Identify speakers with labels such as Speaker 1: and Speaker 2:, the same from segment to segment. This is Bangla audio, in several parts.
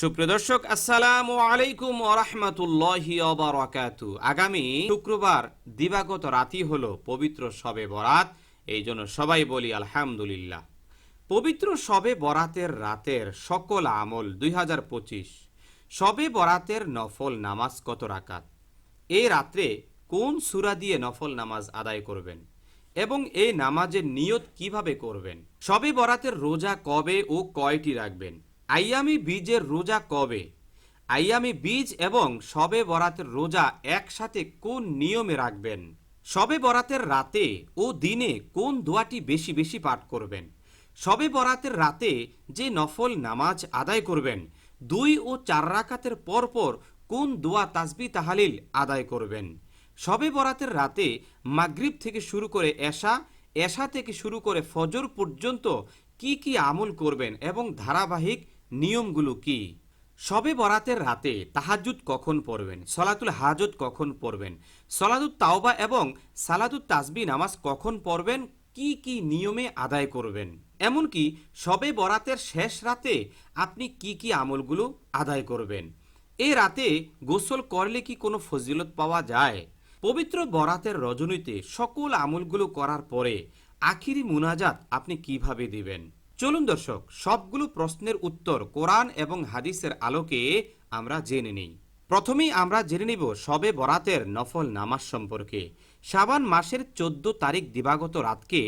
Speaker 1: সুপ্রিয় দর্শক, আসসালামু আলাইকুম ওরহমতুল্লাহি অবরাকাতু আগামী শুক্রবার দিবাগত রাতি হল পবিত্র শবে বরাত, এই জন্য সবাই বলি আলহামদুলিল্লাহ। পবিত্র শবে বরাতের রাতের সকল আমল দুই শবে বরাতের নফল নামাজ কত রাকাত? এই রাত্রে কোন সুরা দিয়ে নফল নামাজ আদায় করবেন? এবং এই নামাজের নিয়ত কীভাবে করবেন? সবে বরাতের রোজা কবে ও কয়টি রাখবেন? আইয়ামি বীজের রোজা কবে? আইয়ামি বীজ এবং সবে বরাতের রোজা একসাথে কোন নিয়মে রাখবেন? সবে বরাতের রাতে ও দিনে কোন দোয়াটি বেশি বেশি পাঠ করবেন? সবে বরাতের রাতে যে নফল নামাজ আদায় করবেন, দুই ও চার রাকাতের পরপর কোন দোয়া তাসবি তাহালিল আদায় করবেন? সবে বরাতের রাতে মাগরিব থেকে শুরু করে এশা এশা থেকে শুরু করে ফজর পর্যন্ত কি কি আমল করবেন এবং ধারাবাহিক নিয়মগুলো কি? সবে বরাতের রাতে তাহাজুদ কখন পড়বেন? সলাতুল হাজত কখন পড়বেন? সলাতুল তাওবা এবং সালাতুল তাসবি নামাজ কখন পড়বেন? কি কি নিয়মে আদায় করবেন? এমনকি সবে বরাতের শেষ রাতে আপনি কি কি আমলগুলো আদায় করবেন? এ রাতে গোসল করলে কি কোনো ফজিলত পাওয়া যায়? পবিত্র বরাতের রজনীতে সকল আমলগুলো করার পরে আখিরি মুনাজাত আপনি কীভাবে দিবেন? চলুন দর্শক, সবগুলো প্রশ্নের উত্তর কোরআন এবং হাদিসের আলোকে আমরা জেনে নিই। প্রথমেই আমরা জেনে নিব সবে বরাতের নফল নামাজ সম্পর্কে। শাবান মাসের চোদ্দ তারিখ দিবাগত রাতকে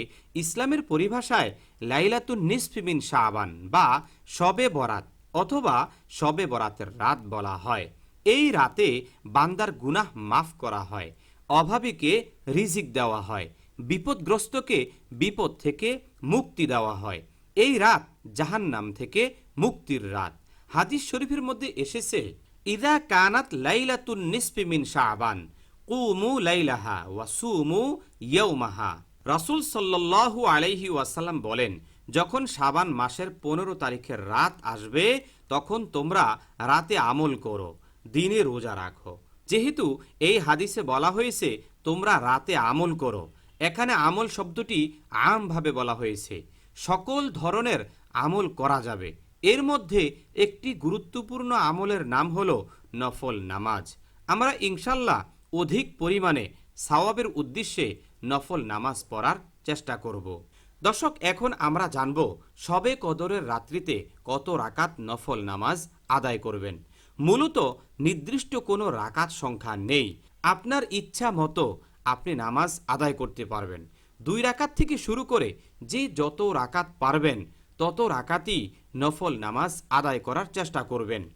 Speaker 1: ইসলামের পরিভাষায় লাইলাতুন নিসফিমিন শাবান বা সবে বরাত অথবা সবে বরাতের রাত বলা হয়। এই রাতে বান্দার গুনাহ মাফ করা হয়, অভাবীকে রিজিক দেওয়া হয়, বিপদগ্রস্তকে বিপদ থেকে মুক্তি দেওয়া হয়। এই রাত জাহান্নাম থেকে মুক্তির রাত। হাদিস শরীফের মধ্যে এসেছে, ইদা কানাত লাইলাতুন নিসফি মিন শাবান, কুমু লাইলাহা ওয়াসুমু ইয়ৌমাহা রাসূল সাল্লাল্লাহু আলাইহি ওয়াসাল্লাম বলেন, যখন শাবান মাসের পনেরো তারিখের রাত আসবে, তখন তোমরা রাতে আমল করো, দিনে রোজা রাখো। যেহেতু এই হাদিসে বলা হয়েছে, তোমরা রাতে আমল করো। এখানে আমল শব্দটি আমভাবে বলা হয়েছে। সকল ধরনের আমল করা যাবে। এর মধ্যে একটি গুরুত্বপূর্ণ আমলের নাম হলো নফল নামাজ। আমরা ইনশাল্লাহ অধিক পরিমাণে সাওয়াবের উদ্দেশ্যে নফল নামাজ পড়ার চেষ্টা করব। দর্শক, এখন আমরা জানব সবে কদরের রাত্রিতে কত রাকাত নফল নামাজ আদায় করবেন। মূলত নির্দিষ্ট কোনো রাকাত সংখ্যা নেই। আপনার ইচ্ছা মতো আপনি নামাজ আদায় করতে পারবেন। দুই রাকাত থেকে শুরু করে যে যত রাকাত পারবেন, তত রাকাতই নফল নামাজ আদায় করার চেষ্টা করবেন।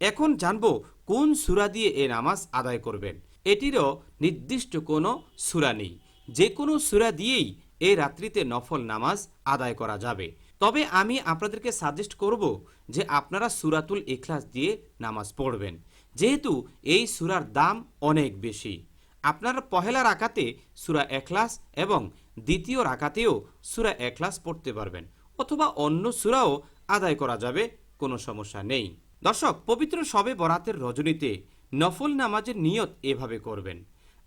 Speaker 1: এখন জানব কোন সুরা দিয়ে এ নামাজ আদায় করবেন। এটিরও নির্দিষ্ট কোনো সুরা নেই। যে কোনো সুরা দিয়েই এই রাত্রিতে নফল নামাজ আদায় করা যাবে। তবে আমি আপনাদেরকে সাজেস্ট করব যে আপনারা সুরাতুল ইখলাস দিয়ে নামাজ পড়বেন। যেহেতু এই সুরার দাম অনেক বেশি। আপনারা পহেলা রাকাতে সুরা এখলাস এবং দ্বিতীয় রাকাতেও সুরা এখলাস পড়তে পারবেন অথবা অন্য সুরাও আদায় করা যাবে, কোনো সমস্যা নেই। দর্শক, পবিত্র সবে বরাতের রজনীতে নফল নামাজের নিয়ত এভাবে করবেন।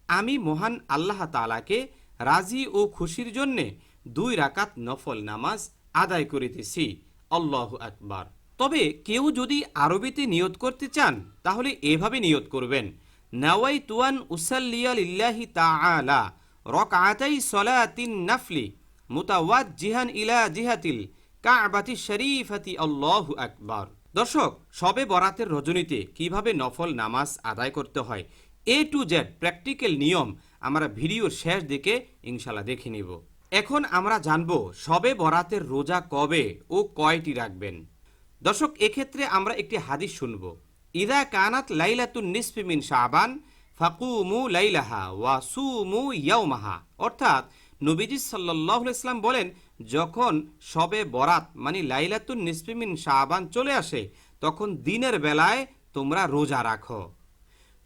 Speaker 1: আমি মহান আল্লাহ তালাকে রাজি ও খুশির জন্যে দুই রাকাত নফল নামাজ আদায় করিতেছি। আল্লাহ আকবার। তবে কেউ যদি আরবিতে নিয়ত করতে চান, তাহলে এভাবে নিয়ত করবেন নাওয়াই তুয়ান উসাল্লিয়া লিল্লাহি তাআলা। রকআতাই সলাতিন নাফলি মুতাওয়াজ জিহান ইলা জিহাতিল কাবাতি শরীফাতি আল্লাহু আকবার। দর্শক, সবে বরাতের রজনীতে কীভাবে নফল নামাজ আদায় করতে হয় এ টু জেড প্র্যাকটিক্যাল নিয়ম আমরা ভিডিওর শেষ দিকে ইনশাল্লাহ দেখে নিব। এখন আমরা জানব সবে বরাতের রোজা কবে ও কয়টি রাখবেন। দর্শক, এক্ষেত্রে আমরা একটি হাদিস শুনব। ইদা কানাত লাইলাতুন নিসফি মিন শাবান ফাকুমু লাইলাহা ওয়া সুমু ইয়াউমাহা অর্থাৎ নবীজি সাল্লাহ ইসলাম বলেন, যখন সবে বরাত মানে লাইলাতুন নিসফি মিন শাবান চলে আসে, তখন দিনের বেলায় তোমরা রোজা রাখো।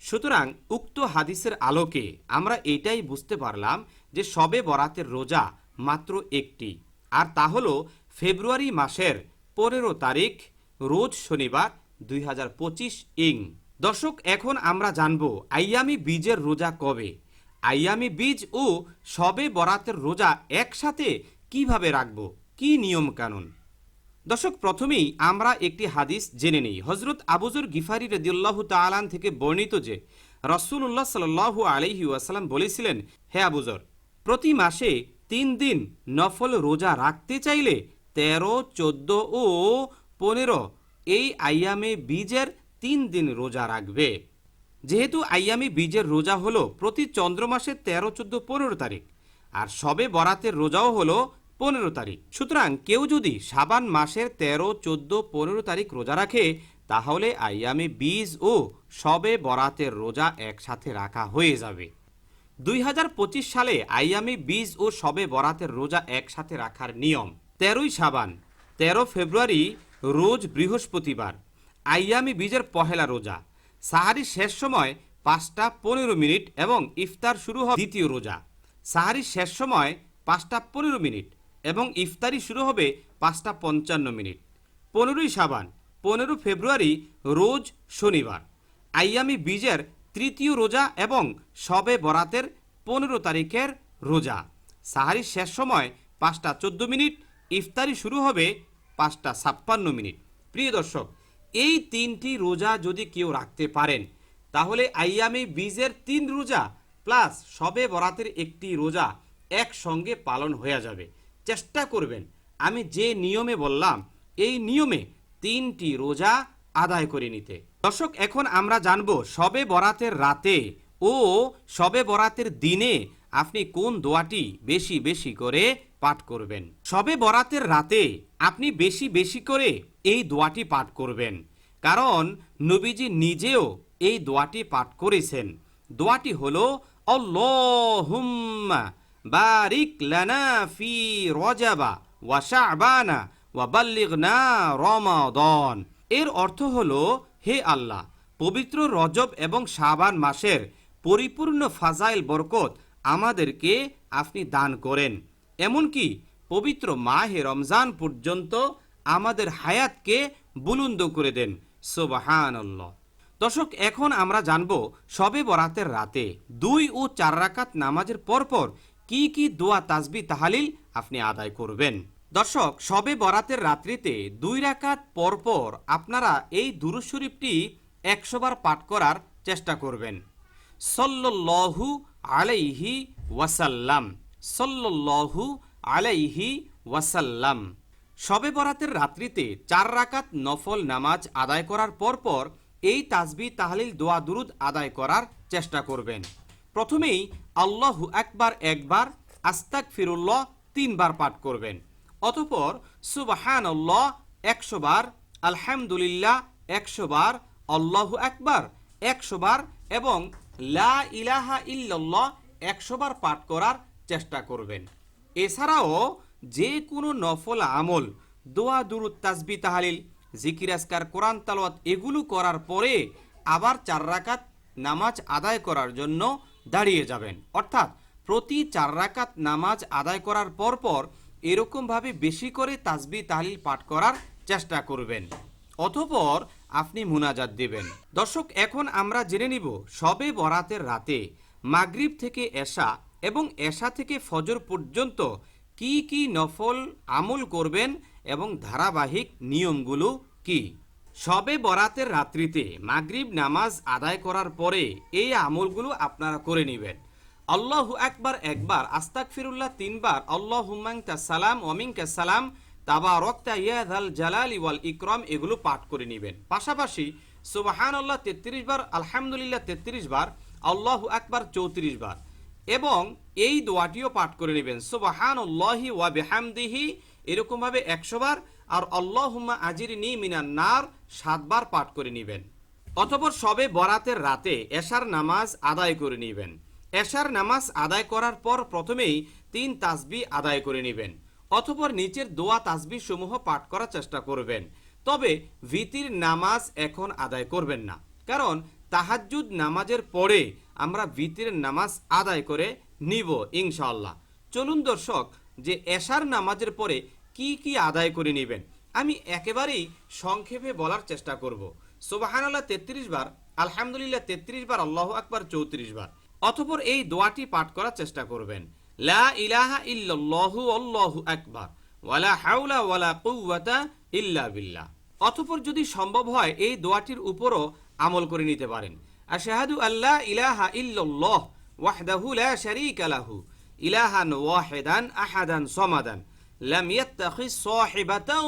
Speaker 1: সুতরাং উক্ত হাদিসের আলোকে আমরা এটাই বুঝতে পারলাম যে সবে বরাতের রোজা মাত্র একটি। আর তা হল ফেব্রুয়ারি মাসের পনেরো তারিখ, রোজ শনিবার দুই হাজার পঁচিশ ইং। দর্শক, এখন আমরা জানব আইয়ামি বীজের রোজা কবে? আইয়ামি বীজ ও সবে বরাতের রোজা একসাথে কীভাবে রাখব? কি নিয়ম কানুন দর্শক, প্রথমেই আমরা একটি হাদিস জেনে নিই। হজরত আবুজুর গিফারি রদিউল্লাহ তালান থেকে বর্ণিত যে রসুল্লাহ সাল্লাহ আলহি ওয়াসালাম বলেছিলেন, হে আবুজর প্রতি মাসে তিন দিন নফল রোজা রাখতে চাইলে তেরো, চোদ্দ ও পনেরো এই আইয়ামে বীজের তিন দিন রোজা রাখবে। যেহেতু আইয়ামি বীজের রোজা হলো প্রতি চন্দ্র মাসের তেরো চোদ্দ পনেরো তারিখ, আর সবে বরাতের রোজাও হলো পনেরো তারিখ। সুতরাং কেউ যদি সাবান মাসের তেরো চোদ্দ পনেরো তারিখ রোজা রাখে, তাহলে আইয়ামে বীজ ও সবে বরাতের রোজা একসাথে রাখা হয়ে যাবে। দুই হাজার পঁচিশ সালে আইয়ামি বীজ ও সবে বরাতের রোজা একসাথে রাখার নিয়ম। তেরোই সাবান, তেরো ফেব্রুয়ারি, রোজ বৃহস্পতিবার। আইয়ামি বীজের পহেলা রোজা। সাহারির শেষ সময় পাঁচটা পনেরো মিনিট এবং ইফতার শুরু হয় দ্বিতীয় রোজা। সাহারির শেষ সময় পাঁচটা পনেরো মিনিট এবং ইফতারি শুরু হবে পাঁচটা পঞ্চান্ন মিনিট। পনেরোই সাবান পনেরো ফেব্রুয়ারি, রোজ শনিবার। আইয়ামি বীজের তৃতীয় রোজা এবং সবে বরাতের পনেরো তারিখের রোজা। সাহারির শেষ সময় পাঁচটা চোদ্দ মিনিট, ইফতারি শুরু হবে পাঁচটা ছাপ্পান্ন মিনিট। প্রিয় দর্শক এই তিনটি রোজা যদি কেউ রাখতে পারেন, তাহলে আইয়ামি বীজের তিন রোজা প্লাস সবে বরাতের একটি রোজা একসঙ্গে পালন হয়ে যাবে। চেষ্টা করবেন। আমি যে নিয়মে বললাম, এই নিয়মে তিনটি রোজা আদায় করে নিতে। দর্শক, এখন আমরা জানব সবে বরাতের রাতে ও সবে বরাতের দিনে আপনি কোন দোয়াটি বেশি বেশি করে পাঠ করবেন। সবে বরাতের রাতে আপনি বেশি বেশি করে এই দোয়াটি পাঠ করবেন। কারণ নবীজি নিজেও এই দোয়াটি পাঠ করেছেন। দোয়াটি হলো, আল্লাহুম্মা বারিক ওয়া এর অর্থ হলো, হে আল্লাহ, পবিত্র রজব এবং শাবান মাসের পরিপূর্ণ ফাজাইল বরকত আমাদেরকে আপনি দান করেন। এমনকি পবিত্র মাহে রমজান পর্যন্ত আমাদের হায়াতকে বুলন্দ করে দেন। সোবাহান দর্শক, এখন আমরা জানব সবে বরাতের রাতে দুই ও চার রাকাত নামাজের পরপর কি কি দোয়া তাজবি তাহালিল আপনি আদায় করবেন। দর্শক, সবে বরাতের রাত্রিতে দুই রাকাত পরপর আপনারা এই দুরুদ শরীফটি একশোবার পাঠ করার চেষ্টা করবেন। সল্লল্লাহু আলাইহি ওয়াসাল্লাম। সল্লল্লাহু আলাইহি ওয়াসাল্লাম। শবে বরাতের রাত্রিতে চার রাকাত নফল নামাজ আদায় করার পরপর এই তাজবি তাহলিল দোয়া দুরুদ আদায় করার চেষ্টা করবেন। প্রথমেই আল্লাহু একবার একবার আস্তাক ফিরুল্লাহ তিনবার পাঠ করবেন। অতপর সুবাহান আল্লাহ একশো বার, আলহামদুলিল্লাহ একশো বার, আল্লাহু একবার একশো বার এবং লা ইলাহা ইল্লাল্লাহ একশো বার পাঠ করার চেষ্টা করবেন। এছাড়াও যে কোনো নফল আমল, দোয়া, দুরুদ তাসবি তাহালিল, জিকির আসকার কোরআন, তালওয়াত, এগুলো করার পরে আবার চার রাকাত নামাজ আদায় করার জন্য দাঁড়িয়ে যাবেন। অর্থাৎ প্রতি চার রাকাত নামাজ আদায় করার পরপর এরকমভাবে বেশি করে তাসবি তাহলিল পাঠ করার চেষ্টা করবেন। অতপর আপনি মুনাজাত দেবেন। দর্শক, এখন আমরা জেনে নিব সবে বরাতের রাতে মাগরিব থেকে এশা এবং এশা থেকে ফজর পর্যন্ত কি কি নফল আমল করবেন এবং ধারাবাহিক নিয়মগুলো কি? সবে বরাতের রাত্রিতে মাগরিব নামাজ আদায় করার পরে এই আমলগুলো আপনারা করে নেবেন। আল্লাহু একবার একবার আস্তাক ফিরুল্লাহ তিনবার আল্লাহ হুম্মাং সালাম ওমিং সালাম তাবা রক্তা ইয়াদাল জালালি ওয়াল ইকরম, এগুলো পাঠ করে নেবেন। পাশাপাশি সুবাহান আল্লাহ তেত্রিশ বার, আলহামদুলিল্লাহ তেত্রিশ বার, আল্লাহু একবার চৌত্রিশ বার। এবং এই দোয়াটিও পাঠ করে নেবেন। সুবাহান আল্লাহি ওয়া বেহামদিহি এরকমভাবে একশো বার, আর আল্লাহুম্মা আজির নি মিনান নার সাতবার পাঠ করে নেবেন। অতপর সবে বরাতের রাতে এশার নামাজ আদায় করে নেবেন। এশার নামাজ আদায় করার পর প্রথমেই তিন তাসবি আদায় করে নেবেন। অতপর নিচের দোয়া তাসবি সমূহ পাঠ করার চেষ্টা করবেন। তবে ভিতির নামাজ এখন আদায় করবেন না। কারণ তাহাজ্জুদ নামাজের পরে আমরা ভিতির নামাজ আদায় করে নিব ইনশাআল্লাহ। চলুন দর্শক, যে এশার নামাজের পরে কি কি আদায় করে নেবেন, আমি একেবারেই সংক্ষেপে বলার চেষ্টা করব। সোবাহানাল্লাহ, তেত্রিশ বার, আলহামদুলিল্লাহ, তেত্রিশ বার, আল্লাহ আকবার, চৌত্রিশ বার। অতপর এই দোয়াটি পাঠ করার চেষ্টা করবেন। লা ইলাহা ইল্লাল্লাহু, আল্লাহু আকবার, ওয়ালা হাওলা ওয়ালা কুওয়াতা ইল্লা বিল্লাহ। অতঃপর যদি সম্ভব হয়, এই দোয়াটির উপরও আমল করে নিতে পারেন। আশহাদু আল্লাহ ইলাহা ইল্লাল্লাহ ওয়াহদাহু লা শারীকা লাহু। ইলাহান ওয়াহিদান আহাদান সমাদান। লাম ইয়াত্তাখিজ সাহিবাতান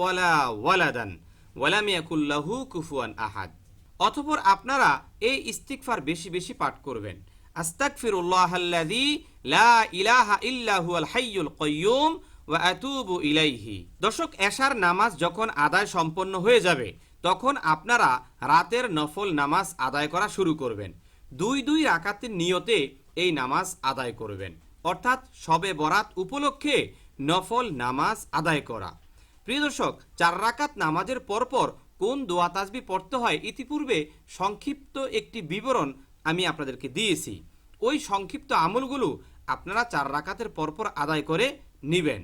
Speaker 1: ওয়ালা ওয়ালাদান। ওয়ালাম ইয়াকুল লাহু কুফুয়ান আহাদ। অতঃপর আপনারা এই ইস্তিগফার বেশি বেশি পাঠ করবেন। আস্তাগফিরুল্লাহ আল্লাযী লা ইলাহা ইল্লা হুয়াল হাইয়ুল কাইয়্যুম ওয়া আতুবু ইলাইহি। দর্শক, এশার নামাজ যখন আদায় সম্পন্ন হয়ে যাবে তখন আপনারা রাতের নফল নামাজ আদায় করা শুরু করবেন। দুই দুই রাকাতের নিয়তে এই নামাজ আদায় করবেন। অর্থাৎ সবে বরাত উপলক্ষে নফল নামাজ আদায় করা। প্রিয় দর্শক, চার রাকাত নামাজের পরপর কোন দোয়া তাজবি পড়তে হয় ইতিপূর্বে সংক্ষিপ্ত একটি বিবরণ আমি আপনাদেরকে দিয়েছি। ওই সংক্ষিপ্ত আমলগুলো আপনারা চার রাকাতের পরপর আদায় করে নিবেন।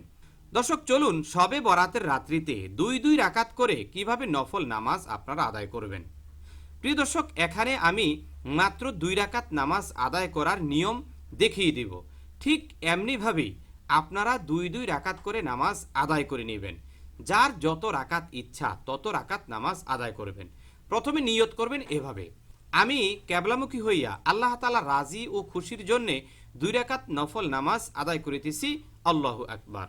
Speaker 1: দর্শক, চলুন সবে বরাতের রাত্রিতে দুই দুই রাকাত করে কীভাবে নফল নামাজ আপনারা আদায় করবেন। প্রিয় দর্শক, এখানে আমি মাত্র দুই রাকাত নামাজ আদায় করার নিয়ম দেখিয়ে দিব। ঠিক এমনিভাবেই আপনারা দুই দুই রাকাত করে নামাজ আদায় করে নেবেন। যার যত রাকাত ইচ্ছা তত রাকাত নামাজ আদায় করবেন। প্রথমে নিয়ত করবেন এভাবে। আমি ক্যাবলামুখী হইয়া আল্লাহ তালা রাজি ও খুশির জন্যে দুই রাকাত নফল নামাজ আদায় করিতেছি। আল্লাহ আকবার।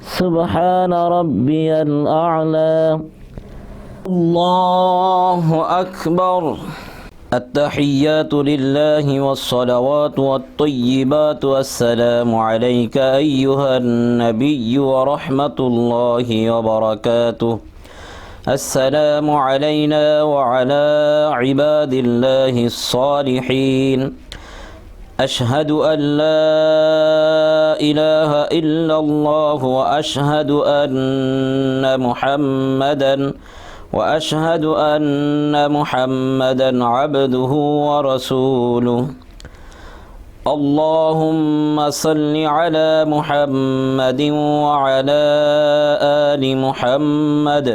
Speaker 2: سبحان ربي الأعلى. الله أكبر. التحيات لله والصلوات والطيبات والسلام عليك أيها النبي ورحمة الله وبركاته. السلام علينا وعلى عباد الله الصالحين. أشهد أن لا إله إلا الله وأشهد أن محمدا وأشهد أن محمدا عبده ورسوله. اللهم صل على محمد وعلى آل محمد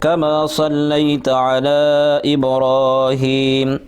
Speaker 2: كما صليت على إبراهيم.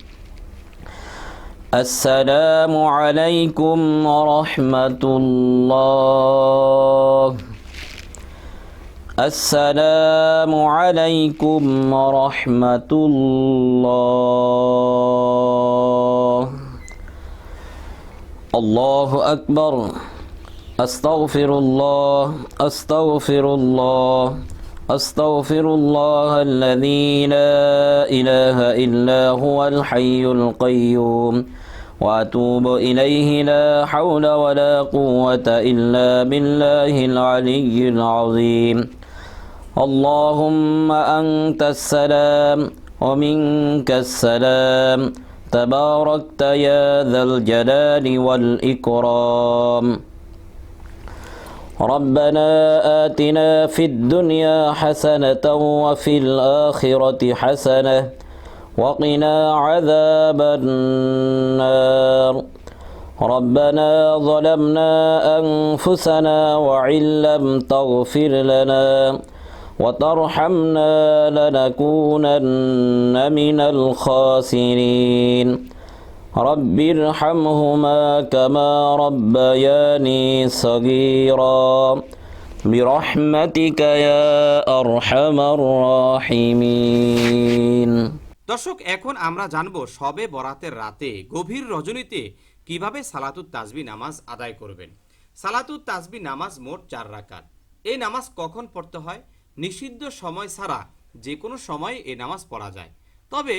Speaker 2: السلام عليكم ورحمة الله. السلام عليكم ورحمة الله. الله أكبر. أستغفر الله أستغفر الله أستغفر الله الذي لا إله إلا هو الحي القيوم. وأتوب إليه لا حول ولا قوة إلا بالله العلي العظيم. اللهم أنت السلام ومنك السلام. تباركت يا ذا الجلال والإكرام. ربنا آتنا في الدنيا حسنة وفي الآخرة حسنة وقنا عذاب النار. ربنا ظلمنا أنفسنا وإن لم تغفر لنا وترحمنا لنكونن من الخاسرين. رب ارحمهما كما ربياني صغيرا. برحمتك يا أرحم الراحمين.
Speaker 1: দর্শক, এখন আমরা জানব সবে বরাতের রাতে গভীর রজনীতে কীভাবে সালাতুত তাজবি নামাজ আদায় করবেন। সালাতুত তাজবি নামাজ মোট চার রাকাত। এই নামাজ কখন পড়তে হয়? নিষিদ্ধ সময় ছাড়া যে কোনো সময় এই নামাজ পড়া যায়। তবে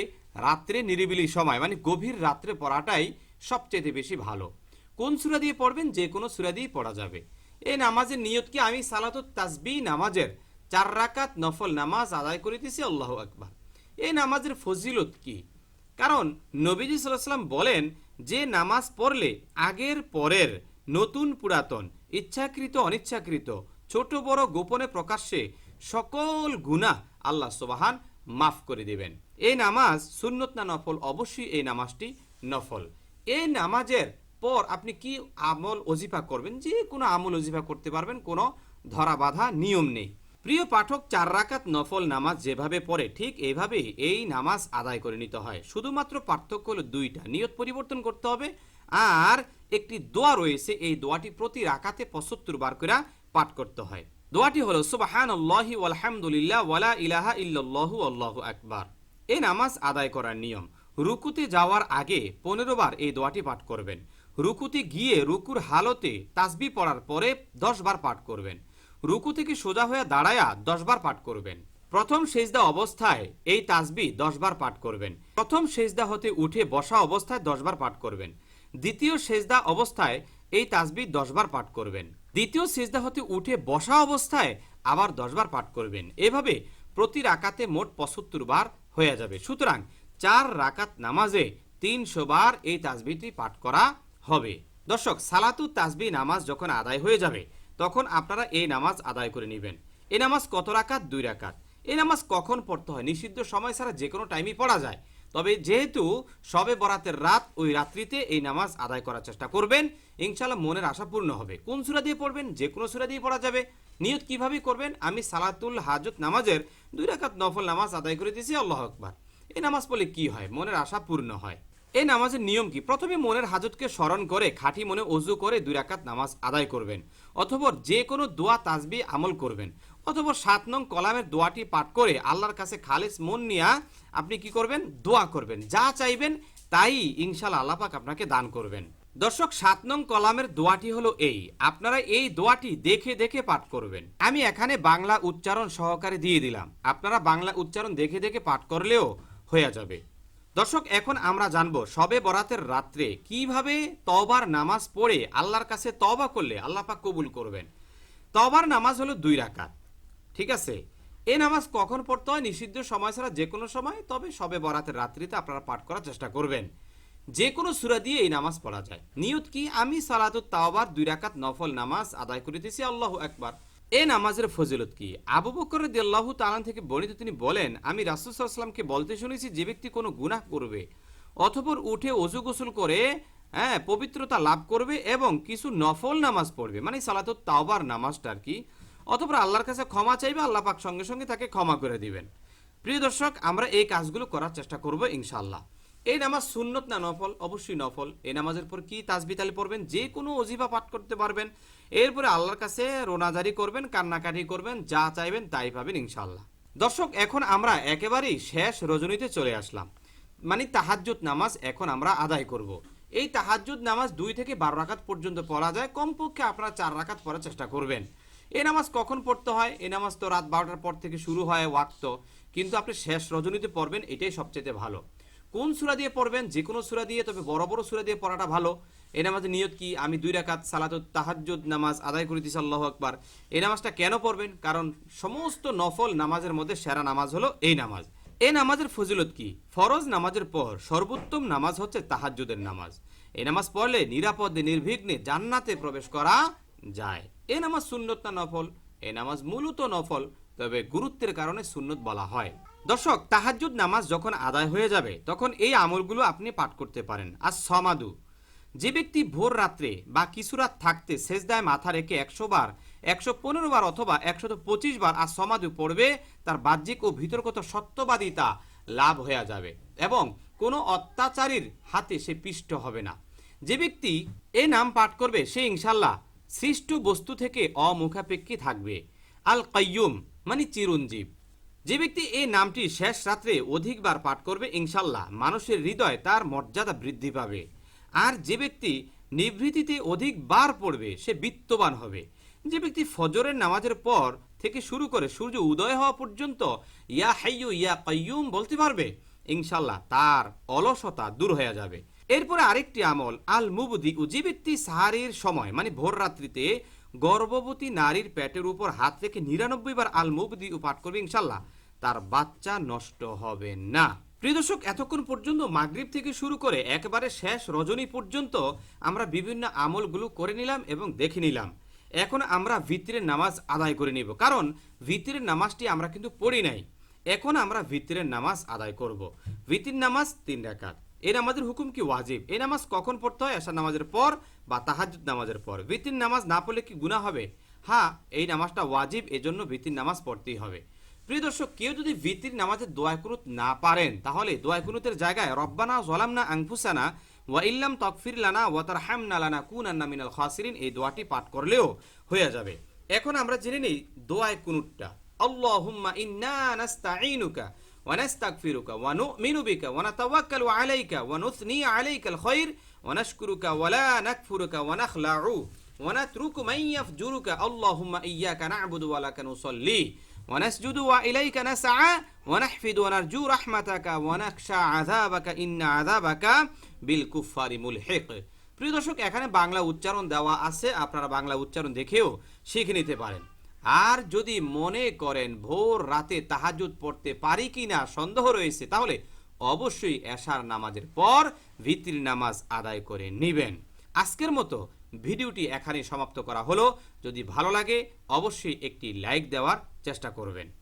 Speaker 1: রাত্রে নিরিবিলি সময় মানে গভীর রাত্রে পড়াটাই সবচেয়ে বেশি ভালো। কোন সুরা দিয়ে পড়বেন? যে কোনো সুরা দিয়ে পড়া যাবে। এই নামাজের নিয়ত কি? আমি সালাতুত তাজবি নামাজের চার রাকাত নফল নামাজ আদায় করিতেছি? আল্লাহ আকবার। এই নামাজের ফজিলত কি? কারণ নবীজি সাল্লাম বলেন, যে নামাজ পড়লে আগের পরের নতুন পুরাতন, ইচ্ছাকৃত, অনিচ্ছাকৃত, ছোট বড় গোপনে প্রকাশ্যে সকল গুনাহ আল্লাহ সোবাহান মাফ করে দিবেন। এই নামাজ সুন্নত না নফল? অবশ্যই এই নামাজটি নফল। এই নামাজের পর আপনি কি আমল অজিফা করবেন? যে কোনো আমল অজিফা করতে পারবেন, কোনো ধরা বাধা নিয়ম নেই। প্রিয় পাঠক, চার রাকাত নফল নামাজ যেভাবে পড়ে, ঠিক এইভাবেই এই নামাজ আদায় করে নিতে হয়। শুধুমাত্র পার্থক্য হলো দুইটা, নিয়ত পরিবর্তন করতে হবে। আর একটি দোয়া রয়েছে, এই দোয়াটি প্রতি রাকাতে পঁচাত্তর বার করে পাঠ করতে হয়। দোয়াটি হলো সুবাহান আল্লাহি আলহামদুলিল্লাহ ওয়ালা ইলাহা ইল্লাল্লাহু, আল্লাহু আকবার। এই নামাজ আদায় করার নিয়ম। রুকুতে যাওয়ার আগে পনেরো বার এই দোয়াটি পাঠ করবেন। রুকুতে গিয়ে রুকুর হালতে তাসবি পড়ার পরে দশ বার পাঠ করবেন। রুকু থেকে সোজা হয়ে দাঁড়ায়া দশ বার পাঠ করবেন। প্রথম সেজদা অবস্থায় এই তাসবি দশ বার পাঠ করবেন। প্রথম সেজদা হতে উঠে বসা অবস্থায় দশ বার পাঠ করবেন। দ্বিতীয় সেজদা অবস্থায় এই তাসবি দশ বার পাঠ করবেন। দ্বিতীয় সেজদা হতে উঠে বসা অবস্থায় আবার দশ বার পাঠ করবেন। এভাবে প্রতি রাকাতে মোট পঁচাত্তর বার হয়ে যাবে। সুতরাং চার রাকাত নামাজে তিনশো বার এই তাসবিটি পাঠ করা হবে। দর্শক, সালাতু তাসবি নামাজ যখন আদায় হয়ে যাবে তখন আপনারা এই নামাজ আদায় করে নেবেন। এই নামাজ কত রাকাত? দুই রাকাত। এই নামাজ কখন পড়তে হয়? নিষিদ্ধ সময় ছাড়া যে কোনো টাইমই পড়া যায়। তবে যেহেতু সবে বরাতের রাত, ওই রাত্রিতে এই নামাজ আদায় করার চেষ্টা করবেন ইনশাল্লাহ মনের আশা পূর্ণ হবে। কোন সুরা দিয়ে পড়বেন? যে কোনো সুরা দিয়ে পড়া যাবে। নিয়ত কীভাবে করবেন? আমি সালাতুল হাজত নামাজের দুই রাকাত নফল নামাজ আদায় করে দিয়েছি, আল্লাহ আকবার। এই নামাজ পড়লে কি হয়? মনের আশা পূর্ণ হয়। এই নামাজের নিয়ম কি? প্রথমে মনের হাজতকে স্মরণ করে, খাঁটি মনে অজু করে দুই রাকাত নামাজ আদায় করবেন। অথবা যে কোনো দোয়া তাজবি আমল করবেন। অথবা সাত নং কলামের দোয়াটি পাঠ করে আল্লাহর কাছে খালেস মন নিয়া আপনি কি করবেন? দোয়া করবেন। যা চাইবেন তাই ইনশাল্লাহ আল্লাপাক আপনাকে দান করবেন। দর্শক, সাত নং কলামের দোয়াটি হলো এই। আপনারা এই দোয়াটি দেখে দেখে পাঠ করবেন। আমি এখানে বাংলা উচ্চারণ সহকারে দিয়ে দিলাম। আপনারা বাংলা উচ্চারণ দেখে দেখে পাঠ করলেও হয়ে যাবে। দর্শক, এখন আমরা জানব সবে বরাতের রাত্রে কীভাবে তবার নামাজ পড়ে আল্লাহর কাছে তবা করলে আল্লাহ পাক কবুল করবেন। তবার নামাজ হলো দুই রাকাত, ঠিক আছে? এই নামাজ কখন পড়তে হয়? নিষিদ্ধ সময় ছাড়া যে কোনো সময়, তবে সবে বরাতের রাত্রিতে আপনারা পাঠ করার চেষ্টা করবেন। যে কোনো সুরা দিয়ে এই নামাজ পড়া যায়। নিয়ত কি? আমি সালাতুত তাওবার দুই রাকাত নফল নামাজ আদায় করিতেছি, আল্লাহ একবার এই নামাজের ফজিলত কি? আবু বকর আল্লাহ তালান থেকে বর্ণিত তিনি বলেন, আমি রাসুসাল্লামকে বলতে শুনেছি যে ব্যক্তি কোনো গুনাহ করবে অথপর উঠে অজু গোসল করে হ্যাঁ পবিত্রতা লাভ করবে এবং কিছু নফল নামাজ পড়বে। মানে সালাতুত তাওবার নামাজটা আর কি। অথবা আল্লাহর কাছে ক্ষমা চাইবে, আল্লাহ পাক সঙ্গে সঙ্গে তাকে ক্ষমা করে দিবেন। প্রিয় দর্শক, আমরা এই কাজগুলো করার চেষ্টা করব ইনশাল্লাহ এই নামাজ সুন্নত না নফল? অবশ্যই নফল। এই নামাজের পর কি তাসবি তালি পড়বেন? যে কোনো অজিফা পাঠ করতে পারবেন। এরপরে আল্লাহর কাছে রোনাজারি করবেন, কান্নাকাটি করবেন, যা চাইবেন তাই পাবেন ইনশাল্লাহ দর্শক, এখন আমরা একেবারেই শেষ রজনীতে চলে আসলাম। মানে তাহাজ্জুদ নামাজ এখন আমরা আদায় করব। এই তাহাজ্জুদ নামাজ দুই থেকে বারো রাখাত পর্যন্ত পড়া যায়, কমপক্ষে আপনারা চার রাকাত পড়ার চেষ্টা করবেন। এ নামাজ কখন পড়তে হয়? এ নামাজ তো রাত বারোটার পর থেকে শুরু হয় ওয়াক্ত। কিন্তু আপনি শেষ রজনীতে পড়বেন, এটাই সবচেয়ে ভালো। কোন সুরা দিয়ে পড়বেন? যে কোনো সুরা দিয়ে, তবে বড় বড় সুরা দিয়ে পড়াটা ভালো। এই নামাজের নিয়ত কি? আমি দুই রাকাত সালাত তাহাজ্জুদ নামাজ আদায় করে দিছি আল্লাহ আকবার। এই নামাজটা কেন পড়বেন? কারণ সমস্ত নফল নামাজের মধ্যে সেরা নামাজ হলো এই নামাজ। এই নামাজের ফজিলত কি? ফরজ নামাজের পর সর্বোত্তম নামাজ হচ্ছে তাহাজ্জুদের নামাজ। এই নামাজ পড়লে নিরাপদে, নির্বিঘ্নে জান্নাতে প্রবেশ করা যায়। এ নামাজ সুন্নত না নফল? এ নামাজ মূলত নফল, তবে গুরুত্বের কারণে সুন্নত বলা হয়। দর্শক, তাহাজ্জুদ নামাজ যখন আদায় হয়ে যাবে, তখন এই আমলগুলো আপনি পাঠ করতে পারেন। আর সমাদু যে ব্যক্তি ভোর রাত্রে বা কিছু রাত থাকতে শেষদায় মাথা রেখে একশো বার, একশো পনেরো বার অথবা একশত পঁচিশ বার আর সমাধি পড়বে, তার বাহ্যিক ও ভিতরগত সত্যবাদিতা লাভ হয়ে যাবে এবং কোনো অত্যাচারীর হাতে সে পিষ্ট হবে না। যে ব্যক্তি এ নাম পাঠ করবে, সে ইনশাল্লাহ সৃষ্ট বস্তু থেকে অমুখাপেক্ষী থাকবে। আল কাইয়ুম মানে চিরঞ্জীব। যে ব্যক্তি এই নামটি শেষ রাত্রে অধিকবার পাঠ করবে ইনশাল্লাহ মানুষের হৃদয় তার মর্যাদা বৃদ্ধি পাবে। আর যে ব্যক্তি নিভৃতিতে অধিক বার পড়বে, সে বিত্তবান হবে। যে ব্যক্তি ফজরের নামাজের পর থেকে শুরু করে সূর্য উদয় হওয়া পর্যন্ত ইয়া হাইয়ু ইয়া কাইয়ুম বলতে পারবে ইনশাল্লাহ তার অলসতা দূর হয়ে যাবে। এরপরে আরেকটি আমল আল মুবদি যে ব্যক্তি সাহারির সময় মানে ভোর রাত্রিতে গর্ভবতী নারীর পেটের উপর হাত রেখে নিরানব্বই বার আল মুবদি পাঠ করবে ইনশাল্লাহ তার বাচ্চা নষ্ট হবে না। প্রিয় দর্শক, এতক্ষণ পর্যন্ত মাগরিব থেকে শুরু করে একেবারে শেষ রজনী পর্যন্ত আমরা বিভিন্ন আমলগুলো করে নিলাম এবং দেখে নিলাম। এখন আমরা ভিতরের নামাজ আদায় করে নিব। কারণ ভিতরের নামাজটি আমরা কিন্তু পড়ি নাই। এখন আমরা ভিতরের নামাজ আদায় করব। ভিতির নামাজ তিন রাকাত। এই নামাজের হুকুম কি ওয়াজিব? এই নামাজ কখন পড়তে হয়? আশা নামাজের পর বা তাহাজুদ নামাজের পর? ভিতির নামাজ না পড়লে কি গুনাহ হবে? হ্যাঁ এই নামাজটা ওয়াজিব, এজন্য ভিত্তির নামাজ পড়তেই হবে। প্রিয় দর্শক, কেউ যদি ভিত্তির নামাজের দোয়া কুনুত না পারেন, তাহলে দোয়া কুনুতের জায়গায় রব্বানা জলামনা আংফুসানা ওয়া ইল্লাম তকফির লানা ওয়া তারহামনা লানা কুনান্না মিনাল খাসিরিন, এই দোয়াটি পাঠ করলেও হয়ে যাবে। এখন আমরা জেনে নেই দোয়ায় কুনুতটা। আল্লাহুম্মা ইন্না নাস্তাঈনুকা ওয়া নাস্তাগফিরুকা ওয়া নু'মিনু বিকা ওয়া নাতাওয়াক্কালু আলাইকা ওয়া নুসনি আলাইকাল খায়র ওয়া নাশকুরুকা ওয়া লা নাকফুরুকা ওয়া নাখলাউ ওয়া নাতরুকু মান ইয়াফজুরুকা। আল্লাহুম্মা ইয়্যাকা না'বুদু ওয়া লাকা নুসাল্লি। ونسجد وإليك نسعى ونحفد ونرجو رحمتك ونخشى عذابك إن عذابك بالكفار ملحق প্রিয় দর্শক এখানে বাংলা উচ্চারণ দেওয়া আছে আপনারা বাংলা উচ্চারণ দেখেও শিখে নিতে পারেন আর যদি মনে করেন ভোর রাতে তাহাজুদ পড়তে পারি কিনা সন্দেহ রয়েছে তাহলে অবশ্যই এশার নামাজের পর ভিত্তির নামাজ আদায় করে নেবেন আজকের মতো ভিডিওটি এখানে সমাপ্ত করা হলো যদি ভালো লাগে অবশ্যই একটি লাইক দেওয়ার চেষ্টা করবেন।